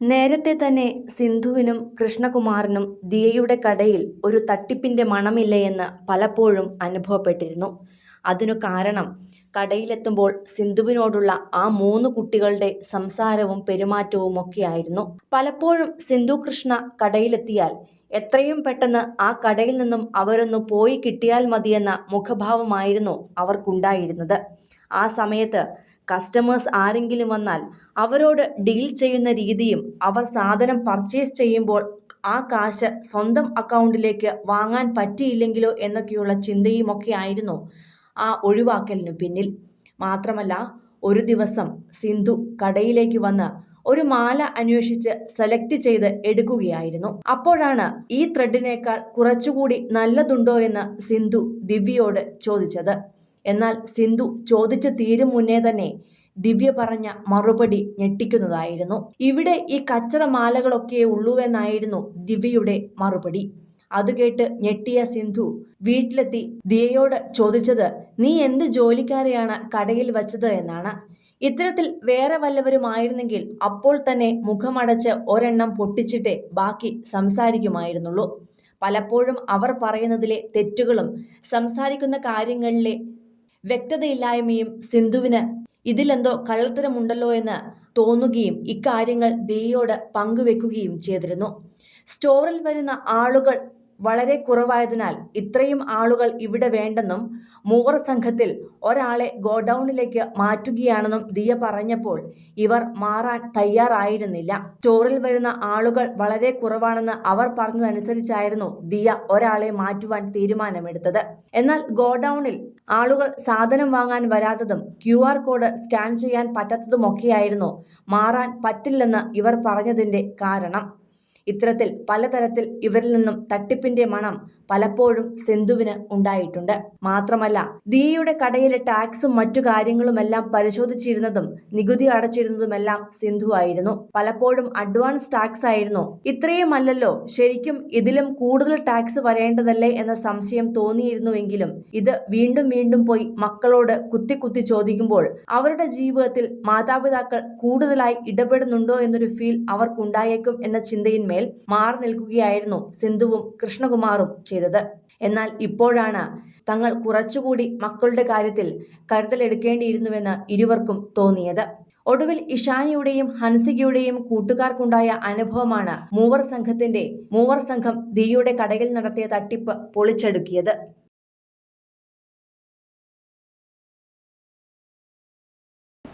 നേരത്തെ തന്നെ സിന്ധുവിനും കൃഷ്ണകുമാറിനും ദിയയുടെ കടയിൽ ഒരു തട്ടിപ്പിന്റെ മണമില്ലയെന്ന് പലപ്പോഴും അനുഭവപ്പെട്ടിരുന്നു. അതിനു കാരണം കടയിലെത്തുമ്പോൾ സിന്ധുവിനോടുള്ള ആ മൂന്ന് കുട്ടികളുടെ സംസാരവും പെരുമാറ്റവും ഒക്കെയായിരുന്നു പലപ്പോഴും സിന്ധു കൃഷ്ണ കടയിലെത്തിയാൽ എത്രയും പെട്ടെന്ന് ആ കടയിൽ നിന്നും അവരൊന്ന് പോയി കിട്ടിയാൽ മതിയെന്ന മുഖഭാവമായിരുന്നു അവർക്കുണ്ടായിരുന്നത്. ആ സമയത്ത് കസ്റ്റമേഴ്സ് ആരെങ്കിലും വന്നാൽ അവരോട് ഡീൽ ചെയ്യുന്ന രീതിയും അവർ സാധനം പർച്ചേസ് ചെയ്യുമ്പോൾ ആ കാശ് സ്വന്തം അക്കൗണ്ടിലേക്ക് വാങ്ങാൻ പറ്റിയില്ലെങ്കിലോ എന്നൊക്കെയുള്ള ചിന്തയുമൊക്കെ ആയിരുന്നു ആ ഒഴിവാക്കലിനു പിന്നിൽ. മാത്രമല്ല ഒരു ദിവസം സിന്ധു കടയിലേക്ക് വന്ന് ഒരു മാല അന്വേഷിച്ച് സെലക്ട് ചെയ്ത് എടുക്കുകയായിരുന്നു. അപ്പോഴാണ് ഈ ത്രെഡിനേക്കാൾ കുറച്ചുകൂടി നല്ലതുണ്ടോ എന്ന് സിന്ധു ദിവ്യയോട് ചോദിച്ചത്. എന്നാൽ സിന്ധു ചോദിച്ച തീരും മുന്നേ തന്നെ ദിവ്യ പറഞ്ഞ മറുപടി ഞെട്ടിക്കുന്നതായിരുന്നു. ഇവിടെ ഈ കച്ചറ മാലകളൊക്കെ ഉള്ളൂവെന്നായിരുന്നു ദിവ്യയുടെ മറുപടി. അത് കേട്ട് ഞെട്ടിയ സിന്ധു വീട്ടിലെത്തി ദിയയോട് ചോദിച്ചത് നീ എന്ത് ജോലിക്കാരെയാണ് കടയിൽ വച്ചത് എന്നാണ്. ഇത്തരത്തിൽ വേറെ വല്ലവരുമായിരുന്നെങ്കിൽ അപ്പോൾ തന്നെ മുഖമടച്ച് ഒരെണ്ണം പൊട്ടിച്ചിട്ടേ ബാക്കി സംസാരിക്കുമായിരുന്നുള്ളൂ. പലപ്പോഴും അവർ പറയുന്നതിലെ തെറ്റുകളും സംസാരിക്കുന്ന കാര്യങ്ങളിലെ വ്യക്തതയില്ലായ്മയും സിന്ധുവിന് ഇതിലെന്തോ കള്ളത്തരമുണ്ടല്ലോ എന്ന് തോന്നുകയും ഇക്കാര്യങ്ങൾ ദിയയോട് പങ്കുവെക്കുകയും ചെയ്തിരുന്നു. സ്റ്റോറിൽ വരുന്ന ആളുകൾ വളരെ കുറവായതിനാൽ ഇത്രയും ആളുകൾ ഇവിടെ വേണ്ടെന്നും മൂവർ സംഘത്തിൽ ഒരാളെ ഗോഡൌണിലേക്ക് മാറ്റുകയാണെന്നും ദിയ പറഞ്ഞപ്പോൾ ഇവർ മാറാൻ തയ്യാറായിരുന്നില്ല. സ്റ്റോറിൽ വരുന്ന ആളുകൾ വളരെ കുറവാണെന്ന് അവർ പറഞ്ഞതനുസരിച്ചായിരുന്നു ദിയ ഒരാളെ മാറ്റുവാൻ തീരുമാനമെടുത്തത്. എന്നാൽ ഗോഡൌണിൽ ആളുകൾ സാധനം വാങ്ങാൻ വരാത്തതും ക്യു ആർ കോഡ് സ്കാൻ ചെയ്യാൻ പറ്റാത്തതുമൊക്കെയായിരുന്നു മാറാൻ പറ്റില്ലെന്ന് ഇവർ പറഞ്ഞതിന്റെ കാരണം. ഇത്തരത്തിൽ പലതരത്തിൽ ഇവരിൽ നിന്നും തട്ടിപ്പിന്റെ മണം പലപ്പോഴും സിന്ധുവിന് ഉണ്ടായിട്ടുണ്ട്. മാത്രമല്ല ദിയയുടെ കടയിലെ ടാക്സും മറ്റു കാര്യങ്ങളുമെല്ലാം പരിശോധിച്ചിരുന്നതും നികുതി അടച്ചിരുന്നതുമെല്ലാം സിന്ധു ആയിരുന്നു. പലപ്പോഴും അഡ്വാൻസ് ടാക്സ് ആയിരുന്നു. ഇത്രയുമല്ലല്ലോ ശരിക്കും ഇതിലും കൂടുതൽ ടാക്സ് വരേണ്ടതല്ലേ എന്ന സംശയം തോന്നിയിരുന്നുവെങ്കിലും ഇത് വീണ്ടും വീണ്ടും പോയി മക്കളോട് കുത്തി കുത്തി ചോദിക്കുമ്പോൾ അവരുടെ ജീവിതത്തിൽ മാതാപിതാക്കൾ കൂടുതലായി ഇടപെടുന്നുണ്ടോ എന്നൊരു ഫീൽ അവർക്കുണ്ടായേക്കും എന്ന ചിന്തയിന്മേൽ. മാറി നിൽക്കുകയായിരുന്നു സിന്ധുവും കൃഷ്ണകുമാറും ചെയ്തത്. എന്നാൽ ഇപ്പോഴാണ് തങ്ങൾ കുറച്ചുകൂടി മക്കളുടെ കാര്യത്തിൽ കരുതലെടുക്കേണ്ടിയിരുന്നുവെന്ന് ഇരുവർക്കും തോന്നിയത്. ഒടുവിൽ ഇഷാനിയുടെയും ഹൻസികയുടെയും കൂട്ടുകാർക്കുണ്ടായ അനുഭവമാണ് മൂവർ സംഘത്തിന്റെ മൂവർ സംഘം ദിയുടെ കടയിൽ നടത്തിയ തട്ടിപ്പ് പൊളിച്ചടുക്കിയത്.